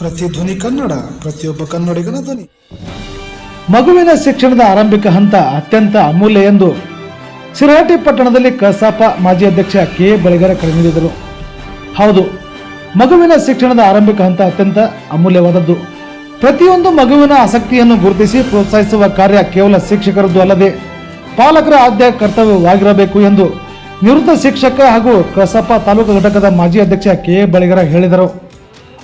ಪ್ರತಿಧ್ವನಿ ಕನ್ನಡ, ಪ್ರತಿಯೊಬ್ಬ ಕನ್ನಡಿಗನ ಧ್ವನಿ. ಮಗುವಿನ ಶಿಕ್ಷಣದ ಆರಂಭಿಕ ಹಂತ ಅತ್ಯಂತ ಅಮೂಲ್ಯ ಎಂದು ಸಿರಹಟ್ಟಿ ಪಟ್ಟಣದಲ್ಲಿ ಕಸಾಪ ಮಾಜಿ ಅಧ್ಯಕ್ಷ ಕೆ. ಬಳಿಗರ ಕರೆ ನೀಡಿದರು. ಹೌದು, ಮಗುವಿನ ಶಿಕ್ಷಣದ ಆರಂಭಿಕ ಹಂತ ಅತ್ಯಂತ ಅಮೂಲ್ಯವಾದದ್ದು. ಪ್ರತಿಯೊಂದು ಮಗುವಿನ ಆಸಕ್ತಿಯನ್ನು ಗುರುತಿಸಿ ಪ್ರೋತ್ಸಾಹಿಸುವ ಕಾರ್ಯ ಕೇವಲ ಶಿಕ್ಷಕರದ್ದು ಅಲ್ಲದೆ ಪಾಲಕರ ಆದ್ಯ ಕರ್ತವ್ಯವಾಗಿರಬೇಕು ಎಂದು ನಿವೃತ್ತ ಶಿಕ್ಷಕ ಹಾಗೂ ಕಸಾಪ ತಾಲೂಕು ಘಟಕದ ಮಾಜಿ ಅಧ್ಯಕ್ಷ ಕೆ. ಬಳಿಗರ ಹೇಳಿದರು.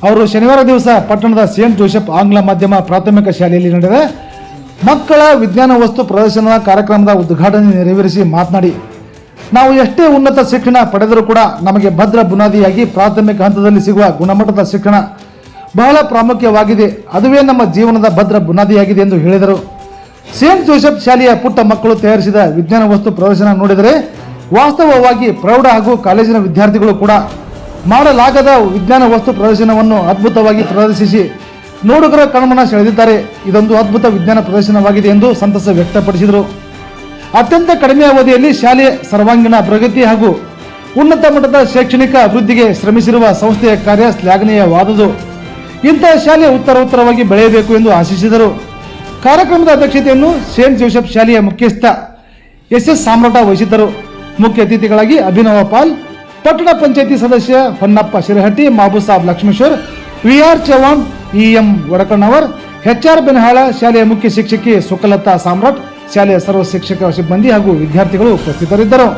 ಅವರು ಶನಿವಾರ ದಿವಸ ಪಟ್ಟಣದ ಸೇಂಟ್ ಜೋಸೆಫ್ ಆಂಗ್ಲ ಮಾಧ್ಯಮ ಪ್ರಾಥಮಿಕ ಶಾಲೆಯಲ್ಲಿ ನಡೆದ ಮಕ್ಕಳ ವಿಜ್ಞಾನ ವಸ್ತು ಪ್ರದರ್ಶನದ ಕಾರ್ಯಕ್ರಮದ ಉದ್ಘಾಟನೆ ನೆರವೇರಿಸಿ ಮಾತನಾಡಿ, ನಾವು ಎಷ್ಟೇ ಉನ್ನತ ಶಿಕ್ಷಣ ಪಡೆದರೂ ಕೂಡ ನಮಗೆ ಭದ್ರ ಬುನಾದಿಯಾಗಿ ಪ್ರಾಥಮಿಕ ಹಂತದಲ್ಲಿ ಸಿಗುವ ಗುಣಮಟ್ಟದ ಶಿಕ್ಷಣ ಬಹಳ ಪ್ರಾಮುಖ್ಯವಾಗಿದೆ. ಅದುವೇ ನಮ್ಮ ಜೀವನದ ಭದ್ರ ಬುನಾದಿಯಾಗಿದೆ ಎಂದು ಹೇಳಿದರು. ಸೇಂಟ್ ಜೋಸೆಫ್ ಶಾಲೆಯ ಪುಟ್ಟ ಮಕ್ಕಳು ತಯಾರಿಸಿದ ವಿಜ್ಞಾನ ವಸ್ತು ಪ್ರದರ್ಶನ ನೋಡಿದರೆ ವಾಸ್ತವವಾಗಿ ಪ್ರೌಢ ಹಾಗೂ ಕಾಲೇಜಿನ ವಿದ್ಯಾರ್ಥಿಗಳು ಕೂಡ ಮಾಡಲಾಗದ ವಿಜ್ಞಾನ ವಸ್ತು ಪ್ರದರ್ಶನವನ್ನು ಅದ್ಭುತವಾಗಿ ಪ್ರದರ್ಶಿಸಿ ನೋಡುಗರ ಕಣ್ಮನ ಸೆಳೆದಿದ್ದಾರೆ. ಇದೊಂದು ಅದ್ಭುತ ವಿಜ್ಞಾನ ಪ್ರದರ್ಶನವಾಗಿದೆ ಎಂದು ಸಂತಸ ವ್ಯಕ್ತಪಡಿಸಿದರು. ಅತ್ಯಂತ ಕಡಿಮೆ ಅವಧಿಯಲ್ಲಿ ಶಾಲೆಯ ಸರ್ವಾಂಗೀಣ ಪ್ರಗತಿ ಹಾಗೂ ಉನ್ನತ ಮಟ್ಟದ ಶೈಕ್ಷಣಿಕ ಅಭಿವೃದ್ಧಿಗೆ ಶ್ರಮಿಸಿರುವ ಸಂಸ್ಥೆಯ ಕಾರ್ಯ ಶ್ಲಾಘನೀಯವಾದುದು. ಇಂತಹ ಶಾಲೆ ಉತ್ತರೋತ್ತರವಾಗಿ ಬೆಳೆಯಬೇಕು ಎಂದು ಆಶಿಸಿದರು. ಕಾರ್ಯಕ್ರಮದ ಅಧ್ಯಕ್ಷತೆಯನ್ನು ಸೇಂಟ್ ಜೋಸೆಫ್ ಶಾಲೆಯ ಮುಖ್ಯಸ್ಥ ಎಸ್ ಎಸ್ ಸಾಮ್ರಾಟ ವಹಿಸಿದ್ದರು. ಮುಖ್ಯ ಅತಿಥಿಗಳಾಗಿ ಅಭಿನವ ಪಾಲ್ ಪಟ್ಟಣ ಪಂಚಾಯತಿ ಸದಸ್ಯ Honnappa Shirahatti Mabusab Lakshmeshwar V R Chavan E M Vadakannavar H R Benahal, ಶಾಲೆಯ ಮುಖ್ಯ ಶಿಕ್ಷಕಿ ಸುಕಲತಾ ಸಾಮ್ರಾಟ್, ಶಾಲೆಯ ಸರ್ವ ಶಿಕ್ಷಕ ಸಿಬ್ಬಂದಿ ಹಾಗೂ ವಿದ್ಯಾರ್ಥಿಗಳು ಉಪಸ್ಥಿತರಿದ್ದರು.